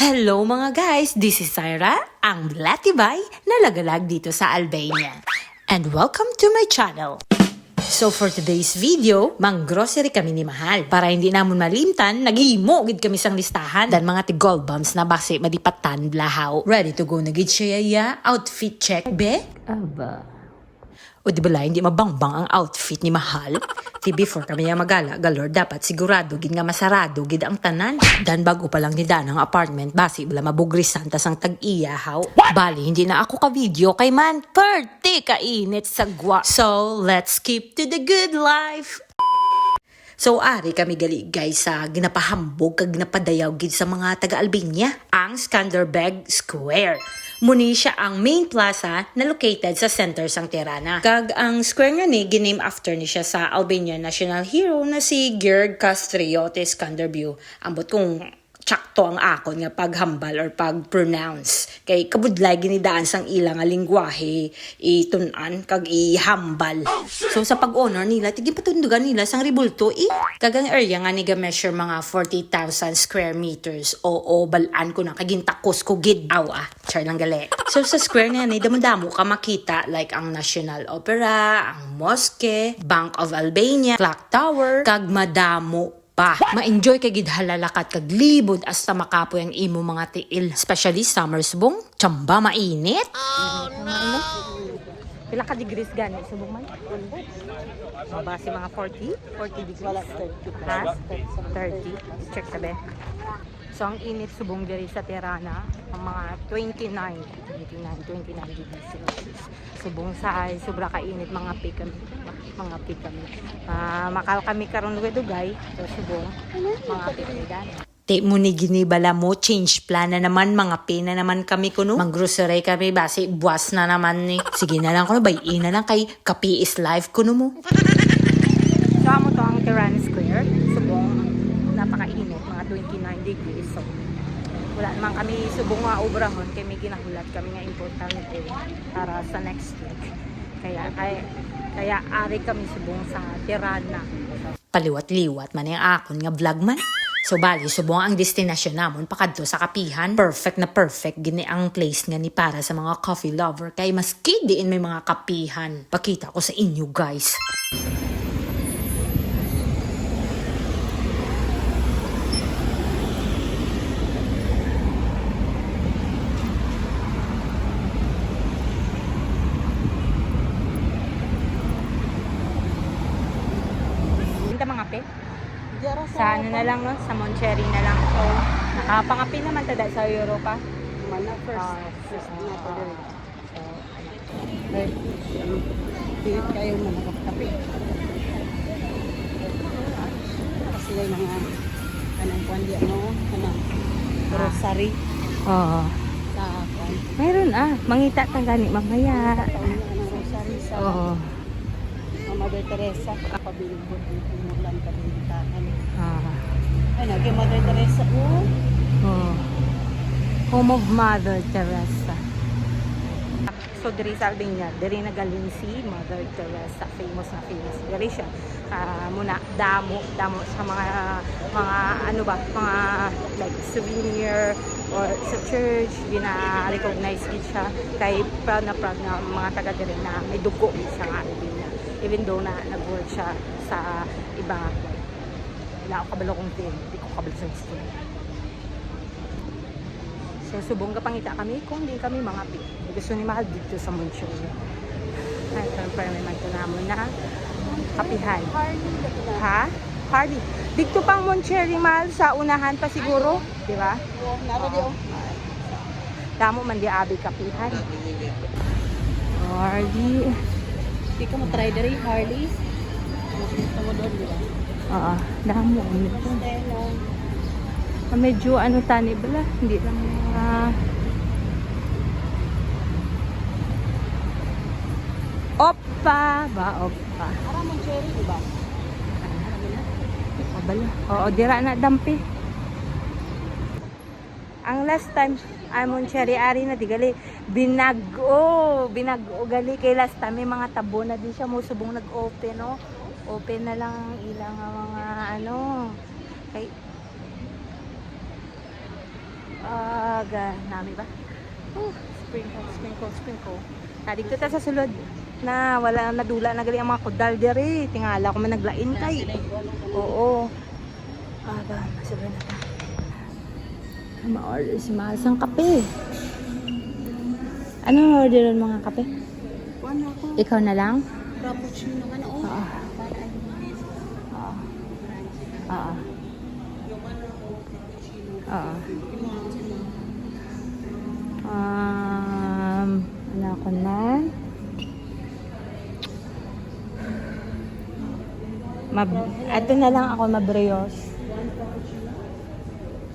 Hello mga guys! This is Syra, ang Blatibay na lagalag dito sa Albania. And welcome to my channel. So for today's video, mang grocery kami ni Mahal. Para hindi namon malimtan, nagihimo gid kami sang listahan dan mga ti gold bombs na base madipatan blahaw. Ready to go na gid siya ya. Outfit check, be? Aba. O di ba hindi mabangbang ang outfit ni Mahal? Ti before kami nga magala, galor, dapat sigurado gid nga masarado gid ang tanan. Dan bago pa lang ni Dan ang apartment, basi bala mabugrisan tas ang tag-iya haw. Bali, hindi na ako ka-video kay man, perti kainit sa gwa. So, let's keep to the good life. So ari kami gali guys sa ginapahambog kag ginapadayaw gid sa mga taga Albania ang Skanderbeg Square. Muni siya ang main plaza na located sa center sang Tirana. Kag ang square nga ni giname after ni siya sa Albanian national hero na si Gerd Castriote Skanderbeg. Ambot kung tsakto ang akon nga paghambal or pag-pronounce. Kay kabudlay ginidaan sang ilang nga lingwahe itunan kag ihambal. So sa pag-honor nila, tigin patundugan nila sang ribulto eh. Kagang area nga niga measure mga 40,000 square meters. Oo, balaan ko na kagintakos ko gid. Aw ah, char lang gali. So sa square nga ni, damo-damo ka makita like ang National Opera, ang Mosque, Bank of Albania, Clock Tower, kag madamo pa. Ma-enjoy kay gid halalakat kag libod hasta makapoy ang imo mga tiil. Especially summer subong, tsamba mainit. Oh no. Pila ka degrees gani subong man? Mabasi mga 40, 40 degrees. Wala 30. Ha? 30. Check sabi. So ang init subong diri sa Tirana, ang mga 29, 29, 29 degrees Celsius. Subong sa sobra ka init mga peak kami, mga peak kami. Ah, makal kami karon dugay, so subong mga gani. Te mo ni ginibala mo, change plan na naman, mga pina naman kami kuno. Mag-grocery kami, basi buwas na naman ni. Sige na lang kuno, bayin na lang kay kapi is live kuno mo. So amo to ang Tirana Square, subong napakainit, mga 29 degrees. So, wala naman kami subong nga obrahon kay may ginahulat kami nga importante para sa next week. Kaya kaya, kaya ari kami subong sa Tirana. Paliwat-liwat man yung akon nga vlog man. So bali, subong ang destinasyon namon pakadto sa kapihan. Perfect na perfect gini ang place nga ni para sa mga coffee lover kay maski diin may mga kapihan. Pakita ko sa inyo guys. Sa ano na lang no? Sa Moncherry na lang. So, nakapangapi naman tada sa Europa. Mana first. Ah, first ah, na to din. So, Right. Pihit kayo na nakaptapi. Kasi yung mga kanang kwan di ano, kanang grocery Oo. sa kwan. Meron ah. Mangita ta gani mamaya. Grocery sa Oo. Mother Teresa. Pabilibot ang tumulan pabilitahan. Ay, naging Mother Teresa. Oh, Oh. Home of Mother Teresa. So, diri sa Albania, diri nagaling si Mother Teresa, famous na famous. Diri siya, ah, muna, damo, damo sa mga, mga, ano ba, mga, like, souvenir, or sa church, gina-recognize gid siya. Kay proud na proud na mga taga diri na may dugo sa Albania. Even though na nag-work siya sa iba, wala ako kabalo kong team, hindi ko kabalo sa history. So, subong ka pangita kami kung di kami mga pi. Gusto ni Mahal dito sa Muncho. Ay, confirm naman ko namon na kapihan. Ha? Hardy. Dito pang Moncherry Mahal sa unahan pa siguro. Di ba? oh, naro di oh. Damo man di abi kapihan. Hardy. Di ka mo try diri Harley. Gusto mo doon, di ba? Oo. Damo. Ah, Medyo ano tani bala. Hindi lang mga... Oppa ba? Oppa. Ara mo cherry, di ba? Abala. Oo, dira na dampi. Ang last time, amon cherry ari na digali binago binago gali kay last time may mga tabo na din siya mo subong nag-open no open na lang ang ilang mga ano kay ah aga nami ba? Oh, sprinkle, sprinkle, sprinkle. Na dito ta sa sulod na wala nadula na gali ang mga kudal diri. Tingala ko man naglain kay. Oo. Aba, masabay na ta. Ma-order si Mahal sang kape. Ano order mga kape? Ikaw na lang? Frappuccino man oh. Oo. Oo. Oo. Oo. Um, ano ako na? Mab ito na lang ako mabrios.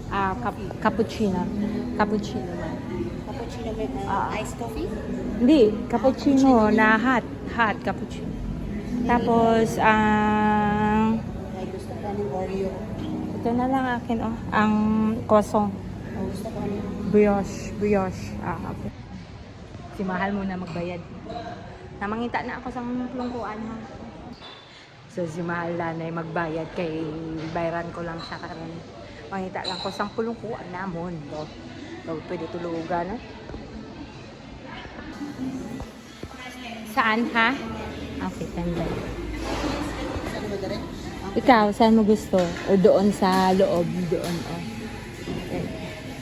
Ah, cap cappuccino. Cappuccino? Cappuccino with uh, Ah. iced coffee? Hindi, cappuccino na hot. Hot cappuccino. Tapos, ang... Ay, gusto ko ng Oreo. ito na lang akin, oh. Ang kosong. O, gusto ko ng Brioche. Brioche. Ah, okay. Si Mahal muna magbayad. Namangita na ako sa plungkuan ha. So si Mahal nanay magbayad kay bayran ko lang siya karon. Mangita lang ko sa pulungkuan namon. Do. Do pwede tulugan. No? Saan ha? Okay, tanda. Ano ba dire? Ikaw, saan mo gusto? O doon sa loob? Doon, oh. Okay.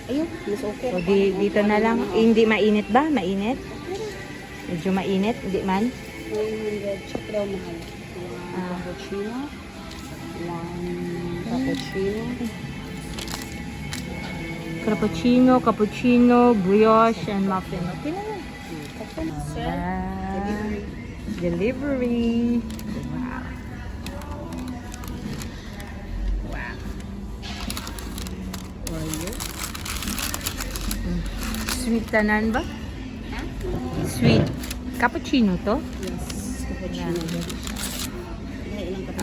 Ayun, mas okay. O di, dito na lang. Eh, hindi mainit ba? Mainit? Medyo mainit? Hindi man? 900 check daw mahal. One Ah. cappuccino. One cappuccino. Cappuccino, cappuccino, brioche, and muffin. Okay na Ah, delivery. delivery. Sweet tanan ba? Sweet. Cappuccino to? Yes, cappuccino.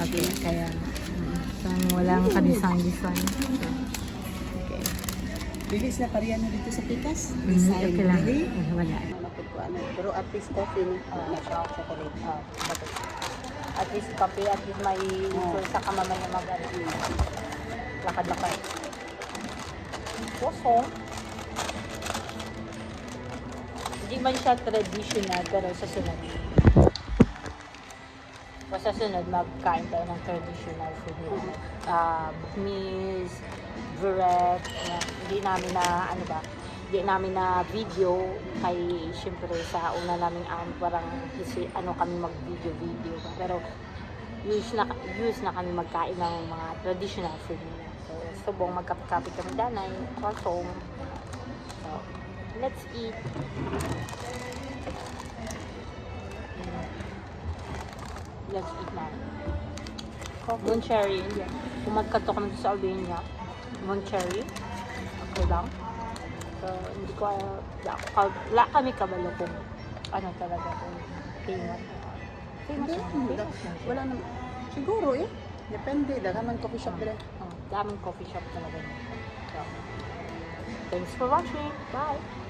Okay, kaya mm, parang walang kadisang-disang. Okay. Bilis na pariyan na dito sa Pikas. Mm, okay lang. Mm, Wala. Pero at least coffee na siya ako chocolate. Ah, at least kape, at least may Oo. sa kamamaya mag ano, lakad-lakad. Kosong. Hindi man siya traditional, pero sa sunod. O sa sunod, magkain tayo ng traditional food. Uh, meals, bread, yan. hindi namin na, ano ba, hindi namin na video kay syempre sa una namin ang parang hisi, ano kami mag video video pero use na use na kami magkain ng mga traditional food nila so subong magkapit-kapit kami danay so let's eat let's eat na Moon cherry, hindi. Kung magkato kami sa Albania, moon cherry, okay lang. So, hindi ko, uh, la, ka- la kami kabalo kung ano talaga kung famous. Famous famous. Wala naman. Siguro eh. Depende. Dagan man coffee shop dire. Oh, daming coffee shop talaga. So, thanks for watching. Bye!